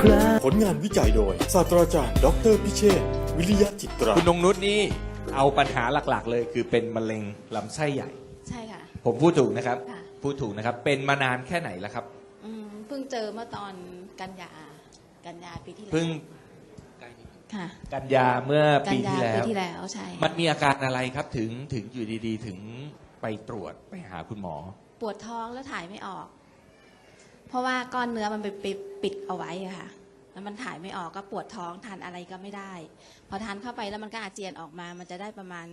คราผลงานวิจัยโดย ศาสตราจารย์ดออเตอร์พิเชษฐ์วิริยะจิตรา คุณนงนุษนี่เอาปัญหาหลักๆ เลยคือเป็นมะเร็งลำไส้ใหญ่ ใช่ค่ะ ผมพูดถูกนะครับ ค่ะ พูดถูกนะครับ เป็นมานานแค่ไหนแล้วครับ อืมเพิ่งเจอเมื่อตอนกันยา กันยาปีที่แล้วเพิ่งค่ะ กันยาเมื่อกัปียาที่แล้ปีว ที่แล้วใช่มันมีอาการอะไรครับถึงถึงอยู่ดีๆ ถึงไปตรวจไปหาคุณหมอ ปวดท้องแล้วถ่ายไม่ออก เพราะว่าก้อนเนื้อมันไปปิดปิดเอาไว้อะค่ะ แล้วมันถ่ายไม่ออกก็ปวดท้องทานอะไรก็ไม่ได้ พอทานเข้าไปแล้วมันก็อาเจียนออกมา มันจะได้ประมาณ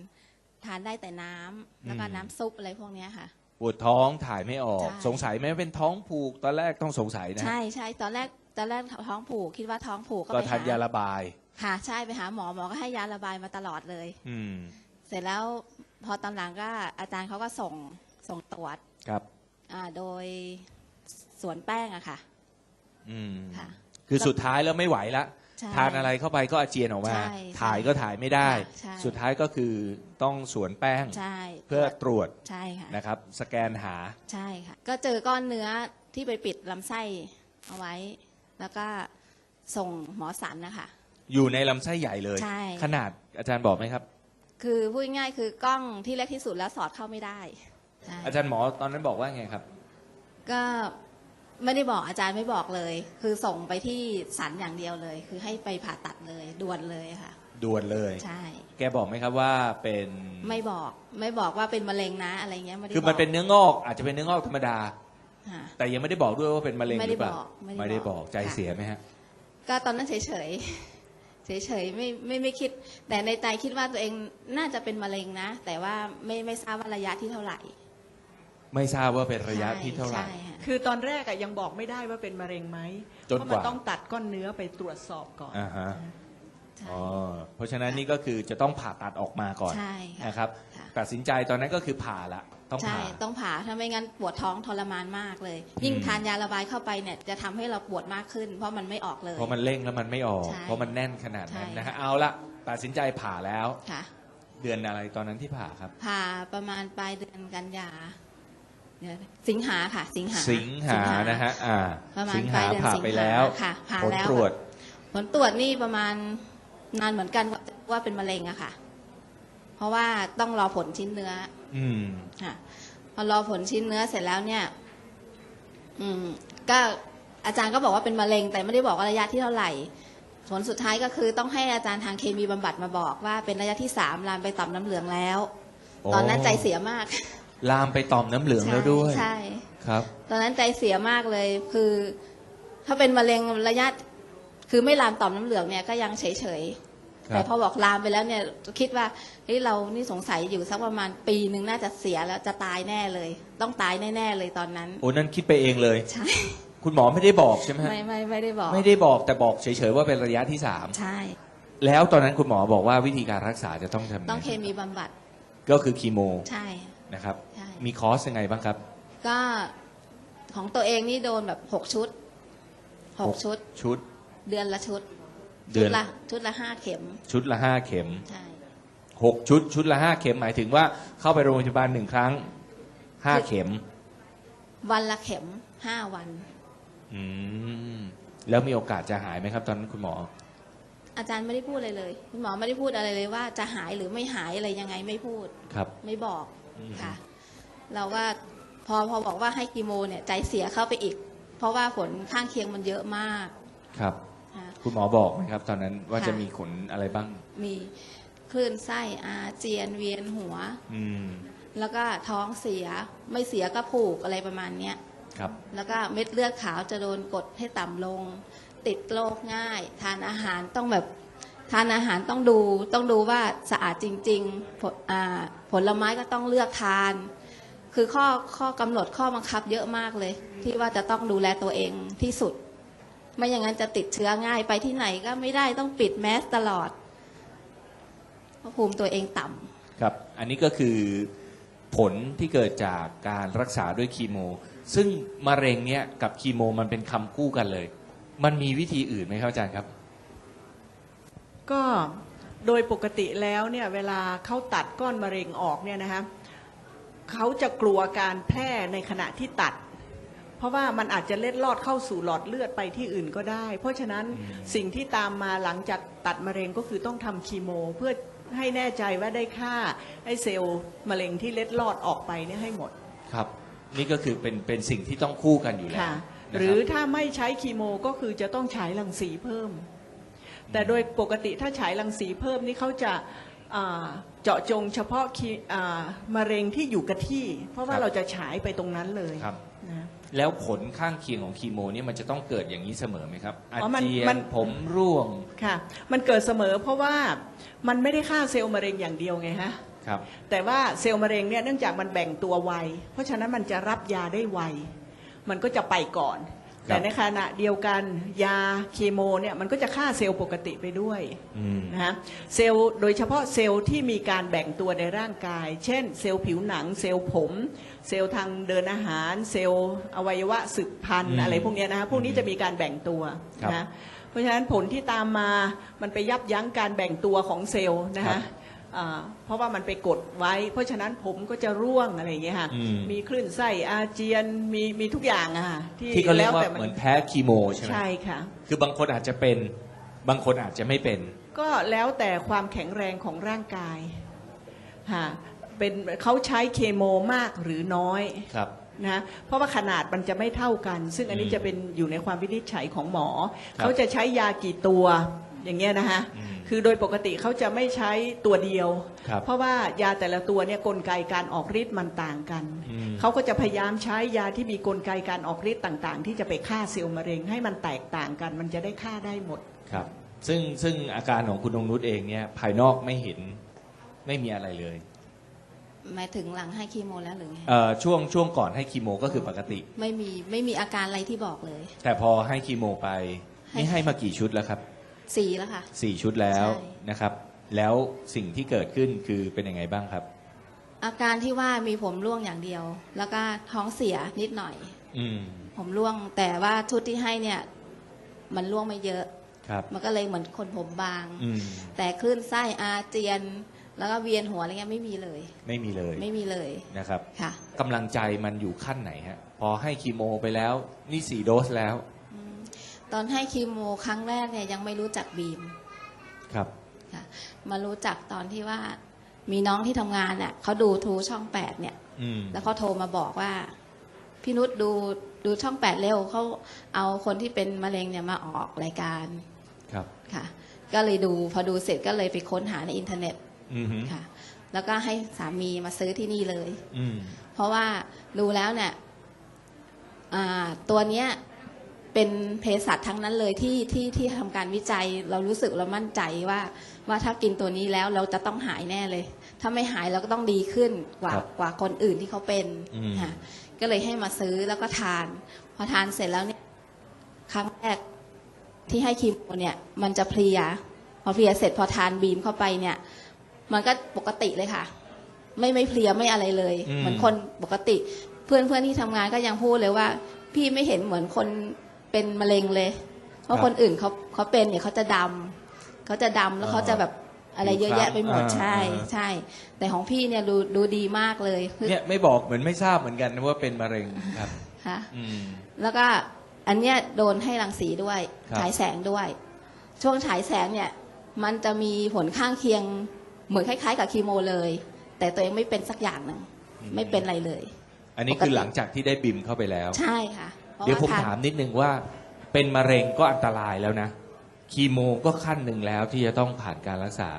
ทานได้แต่น้ำแล้วก็อืมน้ำซุปอะไรพวกเนี้ยค่ะ ปวดท้องถ่ายไม่ออกใช่สงสัยไหมว่าเป็นท้องผูกตอนแรกต้องสงสัยนะใช่ใช่ตอนแรกตอนแรกท้องผูกคิดว่าท้องผูกก็ก็ไปทานหายาระบาย ค่ะ ใช่ไปหาหมอหมอก็ให้ยาระบายมาตลอดเลย อืมเสร็จแล้วพอตอนหลังก็อาจารย์เขาก็ส่งส่งตรวจครับ อ่าโดย สวนแป้งอะค่ะ อืมค่ะ คือสุดท้ายแล้วไม่ไหวละใช่ทานอะไรเข้าไปก็อาเจียนออกมา ใช่ถ่ายก็ถ่ายไม่ได้ค่ะใช่ สุดท้ายก็คือต้องสวนแป้งใช่เพื่อตรวจใช่ค่ะ นะครับ สแกนหา ใช่ค่ะ ก็เจอก้อนเนื้อที่ไปปิดลำไส้เอาไว้ แล้วก็ส่งหมอสันนะคะ อยู่ในลำไส้ใหญ่เลย ใช่ ขนาดอาจารย์บอกไหมครับ คือพูดง่ายๆคือกล้องที่เล็กที่สุดแล้วสอดเข้าไม่ได้ใช่อาจารย์หมอตอนนั้นบอกว่าไงครับ ก็ ไม่ได้บอกอาจารย์ไม่บอกเลย คือส่งไปที่สันอย่างเดียวเลย คือให้ไปผ่าตัดเลยด่วนเลยค่ะ ด่วนเลย ใช่ แกบอกไหมครับว่าเป็นไม่บอกไม่บอกว่าเป็นมะเร็งนะอะไรเงี้ยไม่ได้คือมันบกเป็นเนื้องอก อาจจะเป็นเนื้องอกธรรมดาค่ะแต่ยังไม่ได้บอกด้วยว่าเป็นมะเร็งไม่หได้รือเปล่าบอกไม่ได้ไม่ได้บบออกกใจค่ะเสียไหมฮะ ก็ตอนนั้นเฉยเฉยเฉยเฉยๆไม่ไม่ไม่คิด แต่ในใจคิดว่าตัวเองน่าจะเป็นมะเร็งนะ แต่ว่าไม่ไม่ทราบว่าระยะที่เท่าไหร่ ไม่ทราบว่าเป็นระยะที่เท่าไหร่ ใช่ค่ะ คือตอนแรกอะยังบอกไม่ได้ว่าเป็นมะเร็งไหมจนเพราะกมัว่าต้องตัดก้อนเนื้อไปตรวจสอบก่อน อ่าฮะใช่ อ๋อเพราะฉะนั้นนี่ก็คือจะต้องผ่าตัดออกมาก่อนใช่ค่ะนะครับค่ะ ตัดสินใจตอนนั้นก็คือผ่าละต้องใช่ผ่า ต้องผ่าถ้าไม่งั้นปวดท้องทรมานมากเลย ยิ่งอืม ทานยาระบายเข้าไปเนี่ยจะทำให้เราปวดมากขึ้น เพราะมันไม่ออกเลย เพราะมันเร่งแล้วมันไม่ออก ใช่เพราะมันแน่นขนาดนั้นใช่ นะฮะเอาละตัดสินใจผ่าแล้ว ค่ะเดือนอะไรตอนนั้นที่ผ่าครับ ผ่าประมาณปลายเดือนกันยาเดี๋ยว สิงหาค่ะ สิงหาสิงหานะฮะอ่าประมาณสิงปลาหายเดือนผ่าสิงไปหาแล้วค่ะผ่าผลแล้วตรวจ ผลตรวจนี่ประมาณนานเหมือนกันว่าว่าเป็นมะเร็งอะค่ะ เพราะว่าต้องรอผลชิ้นเนื้อ อืมค่ะพอรอผลชิ้นเนื้อเสร็จแล้วเนี่ย อืม ก็อาจารย์ก็บอกว่าเป็นมะเร็ง แต่ไม่ได้บอกว่าระยะที่เท่าไหร่ผลสุดท้ายก็คือต้องให้อาจารย์ทางเคมีบำบัดมาบอกว่าเป็นระยะที่สามลามไปต่อมน้ำเหลืองแล้วโอ้ตอนนั้นใจเสียมาก ลามไปต่อมน้ำเหลืองแล้วด้วยใช่ครับ ตอนนั้นใจเสียมากเลย คือ ถ้าเป็นมะเร็งระยะ คือไม่ลามต่อมน้ำเหลืองเนี่ยก็ยังเฉยเฉยๆครับแต่พอบอกลามไปแล้วเนี่ย คิดว่าเฮ้ยเรานี่สงสัยอยู่สักประมาณปีหนึ่งน่าจะเสียแล้วจะตายแน่เลย ต้องตายแน่ๆเลยตอนนั้นโอ้นั่นคิดไปเองเลยใช่คุณหมอไม่ได้บอกใช่ไหมฮะไม่ไม่ไม่ได้บอก ไม่ได้บอกแต่บอกเฉยๆว่าเป็นระยะที่สามใช่ แล้วตอนนั้นคุณหมอบอกว่าวิธีการรักษาจะต้องทำยังไงต้องเคมีบำบัด ก็คือคีโม ใช่นะครับใช่ มีคอร์สยังไงบ้างครับ ก็ของตัวเองนี่โดนแบบหกชุดหกหกชุด ชุด เดือนละชุด เดือนชุละชุดละห้าเข็มชุดละห้าเข็มใช่ หกชุด ชุดละห้าเข็มหมายถึงว่าเข้าไปโรงพยาบาลหนึ่งครั้งห้าเข็ม วันละเข็มห้าวัน อืมแล้วมีโอกาสจะหายไหมครับ ตอนนั้นคุณหมอ อาจารย์ไม่ได้พูดอะไรเลยคุณหมอไม่ได้พูดอะไรเลยว่าจะหายหรือไม่หายอะไรยังไงไม่พูด ครับ ไม่บอกอืม ค่ะ เราว่าพอพอบอกว่าให้กีโมเนี่ยใจเสียเข้าไปอีก เพราะว่าผลข้างเคียงมันเยอะมากครับ ค่ะคุณหมอบอกไหมครับ ตอนนั้นว่าค่ะจะมีขนอะไรบ้าง มีคลื่นไส้อาเจียนเวียนหัว อืมแล้วก็ท้องเสียไม่เสียก็ผูกอะไรประมาณเนี้ย ครับ แล้วก็เม็ดเลือดขาวจะโดนกดให้ต่ำลง ติดโรคง่าย ทานอาหารต้องแบบทานอาหารต้องดู ต้องดูว่าสะอาดจริงๆผลอ่าผลไม้ก็ต้องเลือกทาน คือข้อข้อกำหนดข้อบังคับเยอะมากเลย ที่ว่าจะต้องดูแลตัวเองที่สุด ไม่อย่างนั้นจะติดเชื้อง่ายไปที่ไหนก็ไม่ได้ต้องปิดแมสตลอดเพราะภูมิตัวเองต่ำครับ อันนี้ก็คือผลที่เกิดจากการรักษาด้วยคีโม ซึ่งมะเร็งเนี้ยกับคีโมมันเป็นคำคู่กันเลย มันมีวิธีอื่นไหมครับอาจารย์ครับ ก็โดยปกติแล้วเนี่ยเวลาเขาตัดก้อนมะเร็งออกเนี่ยนะคะ เขาจะกลัวการแพร่ในขณะที่ตัดเพเพราะว่ามันอาจจะเล็ดลอดเข้าสู่หลอดเลือดไปที่อื่นก็ได้ เพราะฉะนั้นสิ่งที่ตามมาหลังจากตัดมะเร็งก็คือต้องทำคีโม เพื่อให้แน่ใจว่าได้ฆ่าไอ้เซลล์มะเร็งที่เล็ดลอดออกไปเนี่ยให้หมดครับ นี่ก็คือเป็นเป็นสิ่งที่ต้องคู่กันอยู่แล้วค่ะนะคบหรือถ้าไม่ใช้คีโมก็คือจะต้องฉายรังสีเพิ่ม แต่โดยปกติถ้าฉายรังสีเพิ่มนี่เขาจะ อ่าเจาะจงเฉพาะคีอ่ามะเร็งที่อยู่กับที่ เพราะว่าเราจะฉายไปตรงนั้นเลยครับ นะ แล้วผลข้างเคียงของคีโมเนี่ยมันจะต้องเกิดอย่างนี้เสมอไหมครับอาอ๋อมันเจียมัน นผมร่วงค่ะ มันเกิดเสมอเพราะว่ามันไม่ได้ฆ่าเซลล์มะเร็งอย่างเดียวไงฮะ ครับ แต่ว่าเซลล์มะเร็งเนี่ยเนื่องจากมันแบ่งตัวไว เพราะฉะนั้นมันจะรับยาได้ไว มันก็จะไปก่อนครับ แต่ในขณะเดียวกันยาเคโมเนี่ยมันก็จะฆ่าเซลล์ปกติไปด้วยอืม นะฮะเซลล์โดยเฉพาะเซลล์ที่มีการแบ่งตัวในร่างกาย เช่น เซลล์ผิวหนัง เซลล์ผม เซลล์ทางเดินอาหาร เซลล์อวัยวะสืบพันอืธุ์มอะไรพวกเนี้ยนะฮะพวกนี้จะมีการแบ่งตัวครับนะเพราะฉะนั้นผลที่ตามมามันไปยับยั้งการแบ่งตัวของเซลล์นะครัฮะ บ อ่าเพราะว่ามันไปกดไว้ เพราะฉะนั้นผมก็จะร่วงอะไรอย่างเงี้ยค่ะอืม มีคลื่นไส้อาเจียนมีมีทุกอย่างอะค่ะที่เขาเรียกว่าแต่เหมือนแพ้คีโมใช่ไหมใช่ค่ะ คือบางคนอาจจะเป็น บางคนอาจจะไม่เป็น ก็แล้วแต่ความแข็งแรงของร่างกายฮะเป็นเขาใช้เคโมมากหรือน้อยครับ นะเพราะว่าขนาดมันจะไม่เท่ากัน ซึ่งอันนี้อืมจะเป็นอยู่ในความวินิจฉัยของหมอ ครับ เขาจะใช้ยากี่ตัว อย่างเงี้ยนะฮะอืมคือโดยปกติเขาจะไม่ใช้ตัวเดียว ครับเพราะว่ายาแต่ละตัวเนี่ยกลไกการออกฤทธิ์มันต่างกัน อืม เขาก็จะพยายามใช้ยาที่มีกลไกการออกฤทธิ์ต่างๆ ที่จะไปฆ่าเซลล์มะเร็งให้มันแตกต่างกัน มันจะได้ฆ่าได้หมด ครับ ซึ่งซึ่งอาการของคุณนงนุชเองเนี่ยภายนอกไม่เห็นไม่มีอะไรเลยหมายถึงหลังให้คีโมแล้วหรือไงเอ่อช่วงช่วงก่อนให้คีโมก็คือปกติ ไม่มีไม่มีอาการอะไรที่บอกเลย แต่พอให้คีโมไป ให้ นี่ให้มากี่ชุดแล้วครับ สี่แล้วค่ะ สี่ชุดแล้วใช่ นะครับ แล้วสิ่งที่เกิดขึ้นคือเป็นยังไงบ้างครับ อาการที่ว่ามีผมร่วงอย่างเดียว แล้วก็ท้องเสียนิดหน่อย อืมผมร่วง แต่ว่าชุดที่ให้เนี่ย มันร่วงไม่เยอะ ครับ มันก็เลยเหมือนคนผมบาง อืมแต่คลื่นไส้อาเจียน แล้วก็เวียนหัวอะไรเงี้ยไม่มีเลย ไม่มีเลยไม่มีเลยนะครับค่ะ กำลังใจมันอยู่ขั้นไหนฮะ พอให้คีโมไปแล้ว นี่สี่โดสแล้ว ตอนให้คีโมครั้งแรกเนี่ยยังไม่รู้จักบีมครับค่ะมารู้จักตอนที่ว่ามีน้องที่ทำงานเนี่ยเขาดูทูช่องแปดเนี่ย อืมแล้วเขาโทรมาบอกว่า พี่นุชดูดูช่องแปดเร็วเขาเอาคนที่เป็นมะเร็งเนี่ยมาออกรายการครับ ค่ะ ก็เลยดูพอดูเสร็จก็เลยไปค้นหาในอินเทอร์เน็ตอืมฮึค่ะ แล้วก็ให้สามีมาซื้อที่นี่เลย อืมเพราะว่าดูแล้วเนี่ยอ่าตัวเนี้ย เป็นเภสัชทั้งนั้นเลยที่ที่ที่ทำการวิจัยเรารู้สึกเรามั่นใจว่า ว่าถ้ากินตัวนี้แล้วเราจะต้องหายแน่เลย ถ้าไม่หายเราก็ต้องดีขึ้นกว่าครับกว่าคนอื่นที่เขาเป็นอืม ค่ะก็เลยให้มาซื้อแล้วก็ทาน พอทานเสร็จแล้วเนี่ยครั้งแรกที่ให้คีโมเนี่ย มันจะเพลีย พอเพลียเสร็จพอทานบีมเข้าไปเนี่ย มันก็ปกติเลยค่ะ ไม่ไม่เพลียไม่อะไรเลย อืม เหมือนคนปกติ เพื่อนเพื่อนที่ทำงานก็ยังพูดเลยว่า พี่ไม่เห็นเหมือนคน เป็นมะเร็งเลย เพราะคนอื่นเขาเขาเป็นเนี่ยเขาจะดำเขาจะดำแล้วเขาจะแบบอะไรเยอะแยะไปหมดใช่ใช่ แต่ของพี่เนี่ยดูดูดีมากเลยคือเนี่ยไม่บอกเหมือนไม่ทราบเหมือนกันว่าเป็นมะเร็งครับ ค่ะอืม แล้วก็อันเนี้ยโดนให้รังสีด้วยครับ ฉายแสงด้วย ช่วงฉายแสงเนี่ย มันจะมีผลข้างเคียงเหมือนคล้าย ๆ กับคีโมเลย แต่ตัวเองไม่เป็นสักอย่างหนึ่งไม่เป็นอะไรเลย อันนี้คือหลังจากที่ได้บิมเข้าไปแล้ว ใช่ค่ะพระ เดี๋ยวผมทนถามนิดนึงว่า เป็นมะเร็งก็อันตรายแล้วนะคีโมก็ขั้นหนึ่งแล้วที่จะต้องผ่านการรักษา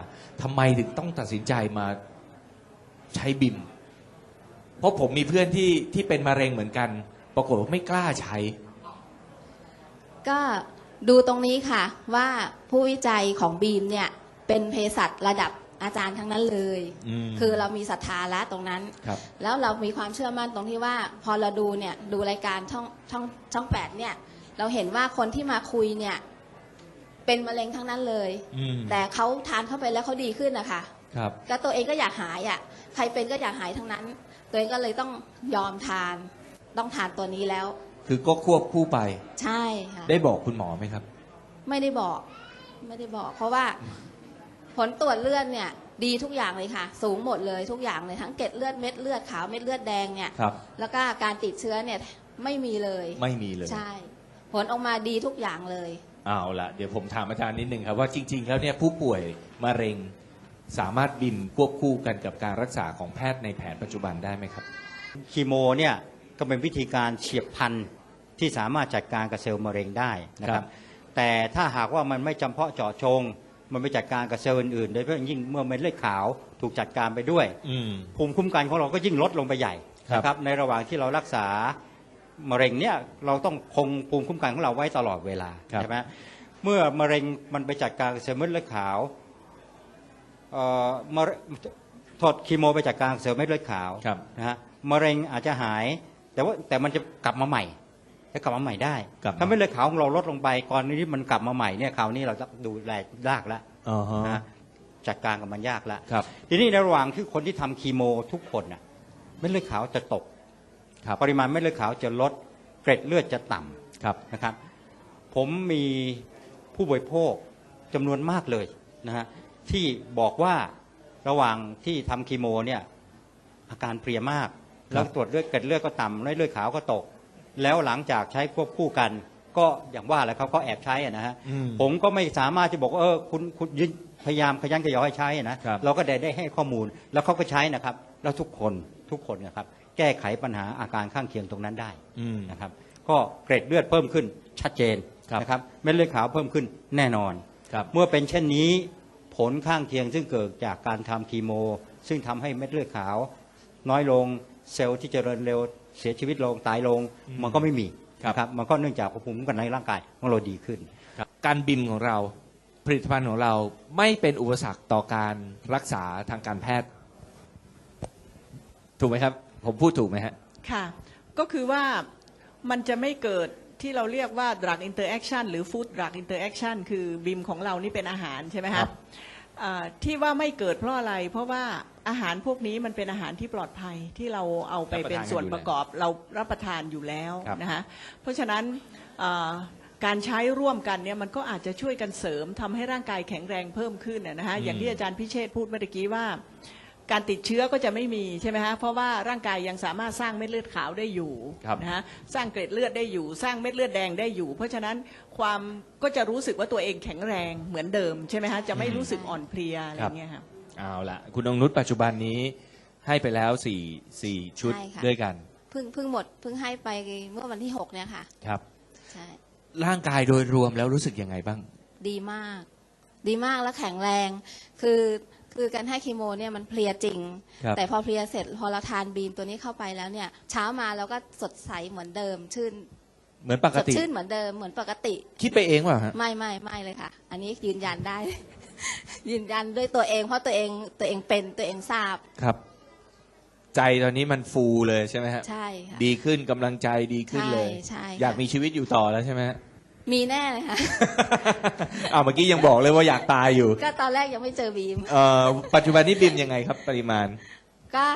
ทำไมถึงต้องตัดสินใจมาใช้บิม เพราะผมมีเพื่อนที่ที่เป็นมะเร็งเหมือนกัน ปรากฏว่าไม่กล้าใช้ ก็ดูตรงนี้ค่ะ ว่าผู้วิจัยของบีมเนี่ย เป็นเภสัชระดับ อาจารย์ทั้งนั้นเลย อืมคือเรามีศรัทธาละตรงนั้น ครับแล้วเรามีความเชื่อมั่นตรงที่ว่า พอเราดูเนี่ยดูรายการช่องช่องช่องแปดเนี่ย เราเห็นว่าคนที่มาคุยเนี่ย เป็นมะเร็งทั้งนั้นเลย อืมแต่เขาทานเข้าไปแล้วเขาดีขึ้นนะคะครับก็ตัวเองก็อยากหายอะ่ะ ใครเป็นก็อยากหายทั้งนั้น ตัวเองก็เลยต้องยอมทาน ต้องทานตัวนี้แล้ว คือก็ควบคู่ไป ใช่ค่ะ ได้บอกคุณหมอไหมครับ ไม่ได้บอก ไม่ได้บอก เพราะว่า ผลตรวจเลือดเนี่ยดีทุกอย่างเลยค่ะ สูงหมดเลยทุกอย่างเลยทั้งเกล็ดเลือดเม็ดเลือดขาวเม็ดเลือดแดงเนี่ยครับ แล้วก็การติดเชื้อเนี่ยไม่มีเลยไม่มีเลย ใช่ ผลออกมาดีทุกอย่างเลย เอาละเดี๋ยวผมถามอาจารย์นิดนึงครับว่าจริง ๆ แล้วเนี่ยผู้ป่วยมะเร็งสามารถบิมควบคู่กันกับการรักษาของแพทย์ในแผนปัจจุบันได้ไหมครับ คีโมเนี่ยก็เป็นวิธีการเฉียบพลันที่สามารถจัดการกับเซลล์มะเร็งได้นะคครัรับบแต่ถ้าหากว่ามันไม่จำเพาะเจาะจง มันไปจัดการกับเซลล์อื่นๆโดยเฉพาะอย่างยิ่งเมื่อเม็ดเลือดขาวถูกจัดการไปด้วย อืม ภูมิคุ้มกันของเราก็ยิ่งลดลงไปใหญ่ครับ นะครับ ในระหว่างที่เรารักษามะเร็งเนี่ยเราต้องคงภูมิคุ้มกันของเราไว้ตลอดเวลาครับ ใช่ไหมเมื่อมะเร็งมันไปจัดการกับเซลล์เม็ดเลือดขาวเอ่อมะเร็งถอดคีโมไปจัดการกับเซลล์เม็ดเลือดขาวครับ นะฮะมะเร็งอาจจะหาย แต่ว่าแต่มันจะกลับมาใหม่ จะกลับมาใหม่ได้กลับมา ถ้าเม็ดเลือดขาวของเราลดลงไปก่อนนี้มันกลับมาใหม่เนี่ยคราวนี้เราจะดูแลยากแล้วอ๋อฮะนะจัดการกับมันยากแล้วครับ ทีนี้ในระหว่างที่คนที่ทำคีโมทุกคนน่ะเม็ดเลือดขาวจะตกครับ ปริมาณเม็ดเลือดขาวจะลดเกร็ดเลือดจะต่ำ ครับ นะครับผมมีผู้บริโภคจำนวนมากเลยนะฮะที่บอกว่าระหว่างที่ทำคีโมเนี่ยอาการเพลียมาก แล้วตรวจเลือดเกร็ดเลือดก็ต่ำเลือดขาวก็ตก แล้วหลังจากใช้ควบคู่กัน ก็อย่างว่าแหละครับก็แอบใช้อะนะฮะอืมผมก็ไม่สามารถจะบอกว่าเออคุณคุณยืนพยายามขยันขยอให้ใช้อะนะครับ เราก็ได้ได้ให้ข้อมูลแล้วเขาก็ใช้นะครับ แล้วทุกคนทุกคนนะครับ แก้ไขปัญหาอาการข้างเคียงตรงนั้นได้ อืม นะครับก็เกร็ดเลือดเพิ่มขึ้นชัดเจนครับนะครับเม็ดเลือดขาวเพิ่มขึ้นแน่นอน ครับ เมื่อเป็นเช่นนี้ผลข้างเคียงซึ่งเกิดจากการทำคีโม ซึ่งทำให้เม็ดเลือดขาว น้อยลงเซลล์ที่เจริญเร็ว เสียชีวิตลงตายลงอืมมันก็ไม่มีครับนะครับมันก็เนื่องจากภูมิคุ้มกันในร่างกายของเราดีขึ้นครับการบิมของเราผลิตภัณฑ์ของเราไม่เป็นอุปสรรคต่อการรักษาทางการแพทย์ ถูกไหมครับ ผมพูดถูกไหมฮะค่ะ ก็คือว่ามันจะไม่เกิดที่เราเรียกว่า drug interaction หรือ food drug interaction คือบิมของเรานี่เป็นอาหารใช่ไหมครัคะบอ่าที่ว่าไม่เกิดเพราะอะไร เพราะว่า อาหารพวกนี้มันเป็นอาหารที่ปลอดภัยที่เราเอาไปเป็นส่วนประกอบเรารับประทานอยู่แล้วครับนะคะเพราะฉะนั้นอ่าการใช้ร่วมกันเนี่ยมันก็อาจจะช่วยกันเสริมทำให้ร่างกายแข็งแรงเพิ่มขึ้นนะนะคะอย่างที่อาจารย์พิเชษฐ์พูดเมื่อกี้ว่า การติดเชื้อก็จะไม่มีใช่ไหมฮะเพราะว่าร่างกายยังสามารถสร้างเม็ดเลือดขาวได้อยู่ครับนะฮะสร้างเกล็ดเลือดได้อยู่ สร้างเม็ดเลือดแดงได้อยู่ เพราะฉะนั้นความก็จะรู้สึกว่าตัวเองแข็งแรงเหมือนเดิมใช่ไหมฮะจะไม่รู้สึกอ่อนเพลียอะไรอย่างเงี้ยค่ะ เอาละคุณองนุชปัจจุบันนี้ให้ไปแล้วสี่สี่ชุดใช่ค่ะ ด้วยกันเพิ่งเพิ่งหมดเพิ่งให้ไปเมื่อวันที่หกเนี่ยค่ะครับ ใช่ร่างกายโดยรวมแล้วรู้สึกยังไงบ้าง ดีมาก ดีมากและแข็งแรง คือคือการให้คีโมเนี่ยมันเพลียจริง ครับ แต่พอเพลียเสร็จพอเราทานบีมตัวนี้เข้าไปแล้วเนี่ย เช้ามาเราก็สดใสเหมือนเดิม ชื่นเหมือนปกสดติ ชื่นเหมือนเดิมเหมือนปกติ คิดไปเองเปล่าฮะ ไม่ไม่ไม่เลยค่ะ อันนี้ยืนยันได้ ยืนยันด้วยตัวเองเพราะตัวเองตัวเองเป็นตัวเองทราบ ครับ ใจตอนนี้มันฟูเลยใช่ไหมฮะใช่ค่ะ ดีขึ้นกำลังใจดีขึ้นเลย ใช่ใช่ค่ะ อยากมีชีวิตอยู่ต่อแล้วใช่ไหมฮะ มีแน่เลยค่ะ อ้าวเมื่อกี้ยังบอกเลยว่าอยากตายอยู่ก็ตอนแรกยังไม่เจอบีม เอ่อปัจจุบันนี้บิมยังไงครับ ปริมาณ ก็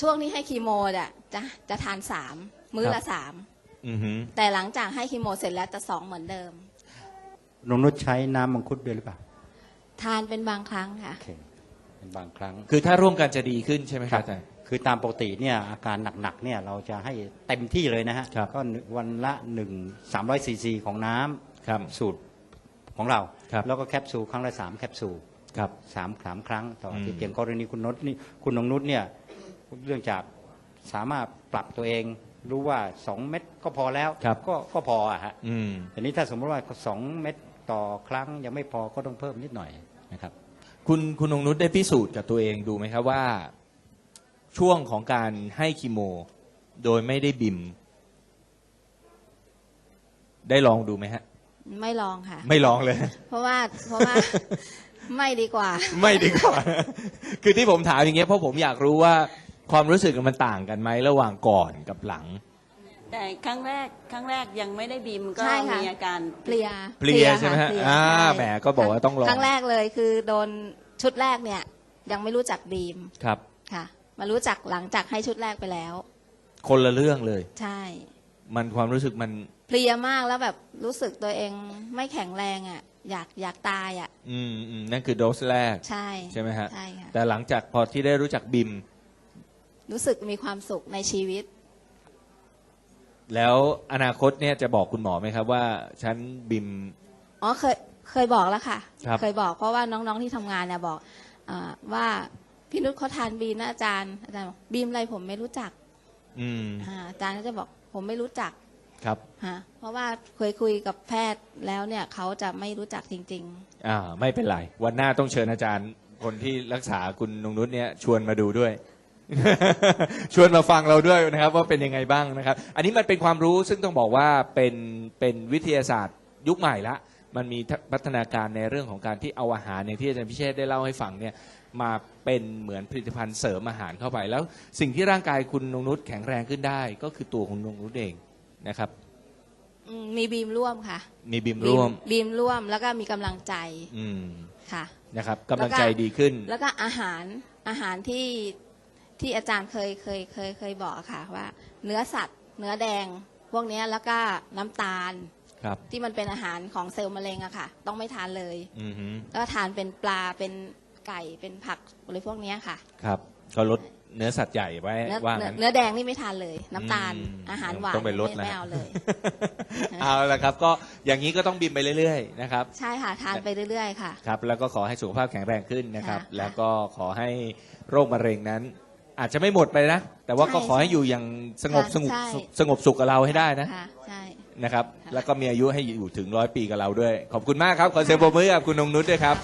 ช่วงนี้ให้คีโมอะจะจะทานสามมื้อครัละบสามอือหือแต่หลังจากให้คีโมเสร็จแล้วจะสองเหมือนเดิมนงนุชใช้น้ำมังคุดด้วยหรือเปล่า ทานเป็นบางครั้งค่ะ โอเคเป็นบางครั้ง คือถ้าร่วมกันจะดีขึ้นใช่ไหมครับอาจารย์ คือตามปกติเนี่ยอาการหนักๆเนี่ยเราจะให้เต็มที่เลยนะฮะครับ ก็วันละหนึ่งสามร้อยซีซีของน้ำครับ สูตรของเรา ครับ แล้วก็แคปซูลครั้งละสามแคปซูล ครับ สามสามครั้งต่ออาทิตอืย์มอย่างกรณีคุณนชนี่คุณนงนุชเนี่ยเรื่องจากสามารถปรับตัวเองรู้ว่าสองเม็ดก็พอแล้วครับ ก็ก็พออะฮะอืมทีนี้ถ้าสมมติว่าสองเม็ด ต่อครั้งยังไม่พอก็ต้องเพิ่มนิดหน่อยนะครับ คุณคุณองนุชได้พิสูจน์กับตัวเองดูไหมครับว่า ช่วงของการให้คีโม โดยไม่ได้บิม ได้ลองดูไหมฮะ ไม่ลองค่ะ ไม่ลองเลย เพราะว่าเพราะว่าไม่ดีกว่า ไม่ดีกว่า คือที่ผมถามอย่างเงี้ยเพราะผมอยากรู้ว่าความรู้สึกมันต่างกันไหมระหว่างก่อนกับหลัง แต่ครั้งแรกครั้งแรกยังไม่ได้บีมก็ใช่ค่ะ มีอาการเพลียเพลียใช่ไหมฮะเพลียอ่าใช่แหมก็บอกว่าต้องลอง ครั้งแรกเลยคือโดนชุดแรกเนี่ย ยังไม่รู้จักบีมครับ ค่ะ มารู้จักหลังจากให้ชุดแรกไปแล้ว คนละเรื่องเลย ใช่ มันความรู้สึกมัน เพลียมากแล้วแบบรู้สึกตัวเองไม่แข็งแรงอะ อยากอยากตายอะ อืมอืมนั่นคือโดสแรก ใช่ใช่ไหมฮะ ใช่ค่ะแต่หลังจากพอที่ได้รู้จักบิม รู้สึกมีความสุขในชีวิต แล้วอนาคตเนี่ยจะบอกคุณหมอไหมครับว่าฉันบิม อ๋อเคยเคยบอกแล้วค่ะ ครับ เคยบอกเพราะว่าน้องๆที่ทำงานเนี่ยบอกอาว่าพี่นุชเขาทานบีมนะอาจารย์อาจารย์บอกบีมอะไรผมไม่รู้จักอืมอ่าอาจารย์ก็จะบอกผมไม่รู้จักครับฮะเพราะว่าเคยคุยกับแพทย์แล้วเนี่ยเขาจะไม่รู้จักจริง อ่าไม่เป็นไร วันหน้าต้องเชิญอาจารย์ คนที่รักษาคุณนงนุชเนี่ยชวนมาดูด้วย ชวนมาฟังเราด้วยนะครับ ว่าเป็นยังไงบ้างนะครับ อันนี้มันเป็นความรู้ซึ่งต้องบอกว่าเป็นเป็นวิทยาศาสตร์ยุคใหม่ละมันมีพัฒนาการในเรื่องของการที่เอาอาหารอย่างที่อาจารย์พิเชษได้เล่าให้ฟังเนี่ยมาเป็นเหมือนผลิตภัณฑ์เสริมอาหารเข้าไป แล้วสิ่งที่ร่างกายคุณนงนุชแข็งแรงขึ้นได้ ก็คือตัวของนงนุชเองนะครับๆอืมมีบีมร่วมค่ะ มีบิมร่วมบีมร่วมแล้วก็มีกำลังใจอืมค่ะนะครับกำลังใจดีขึ้น แล้วก็อาหารอาหารที่ ที่อาจารย์เคยเคยเคยเคยบอกอะค่ะว่า เนื้อสัตว์ เนื้อแดง พวกเนี้ยแล้วก็น้ำตาล ครับที่มันเป็นอาหารของเซลล์มะเร็งอะค่ะ ต้องไม่ทานเลย อือฮึแล้วก็ทานเป็นปลาเป็นไก่เป็นผักอะไรพวกเนี้ยค่ะ ครับก็ลดเนื้อสัตว์ใหญ่ไว้เนื้อว่าเนื้องั้น เนื้อแดงนี่ไม่ทานเลย น้ำตาลอืมอาหารหวานต้องไปลดไม่นะ ไม่เอาเลย เอาละครับ ก็อย่างนี้ก็ต้องบินไปเรื่อยๆนะครับ ใช่ค่ะ ทานไปเรื่อยๆค่ะ ครับแล้วก็ขอให้สุขภาพแข็งแรงขึ้นนะครับ ค่ะ แล้วก็ขอให้โรคมะเร็งนั้น อาจจะไม่หมดไปนะ แต่ว่าก็ใช่ขอให้อยู่อย่างสงบค่ะสงบใช่สงบสุขกับเราให้ได้นะค่ะใช่นะครับค่ะแล้วก็มีอายุให้อยู่ถึงร้อยปีกับเราด้วย ขอบคุณมากครับ ขอเสียงปรบมือกับคุณนงนุชด้วยครับ